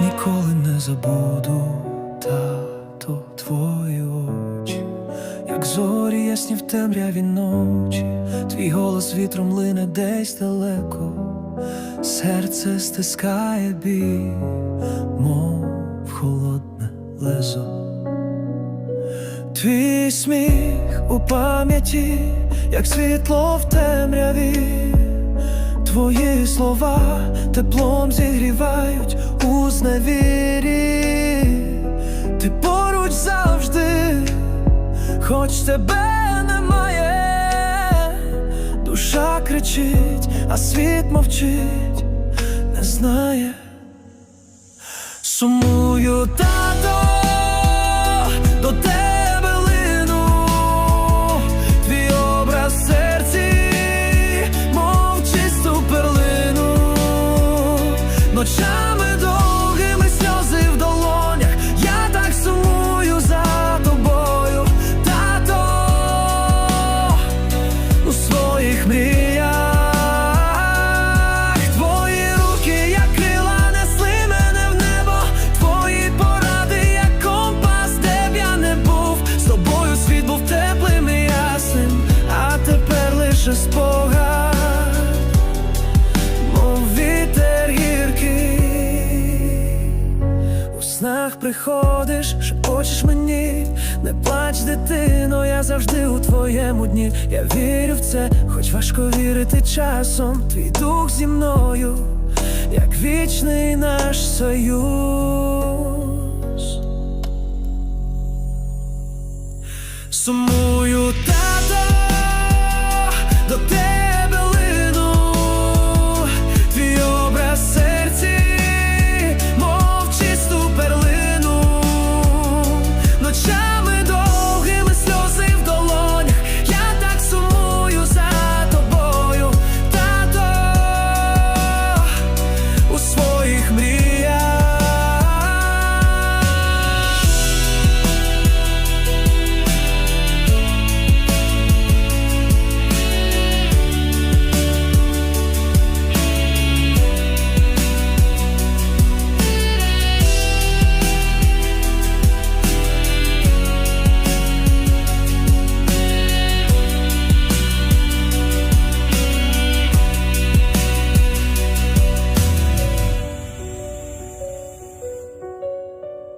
Ніколи не забуду, тато, твої очі, як зорі ясні в темряві ночі, твій голос вітром лине десь далеко, серце стискає бій, мов холодне лезо. Твій сміх у пам'яті, як світло в темряві твої слова теплом зігрівають у зневірі, ти поруч завжди, хоч тебе немає, душа кричить, а світ мовчить, не знає. Сумую, тато, приходиш, шепочеш мені, не плач, дитино, я завжди у твоєму дні. Я вірю в це, хоч важко вірити часом. Твій дух зі мною, як вічний наш союз. Сумую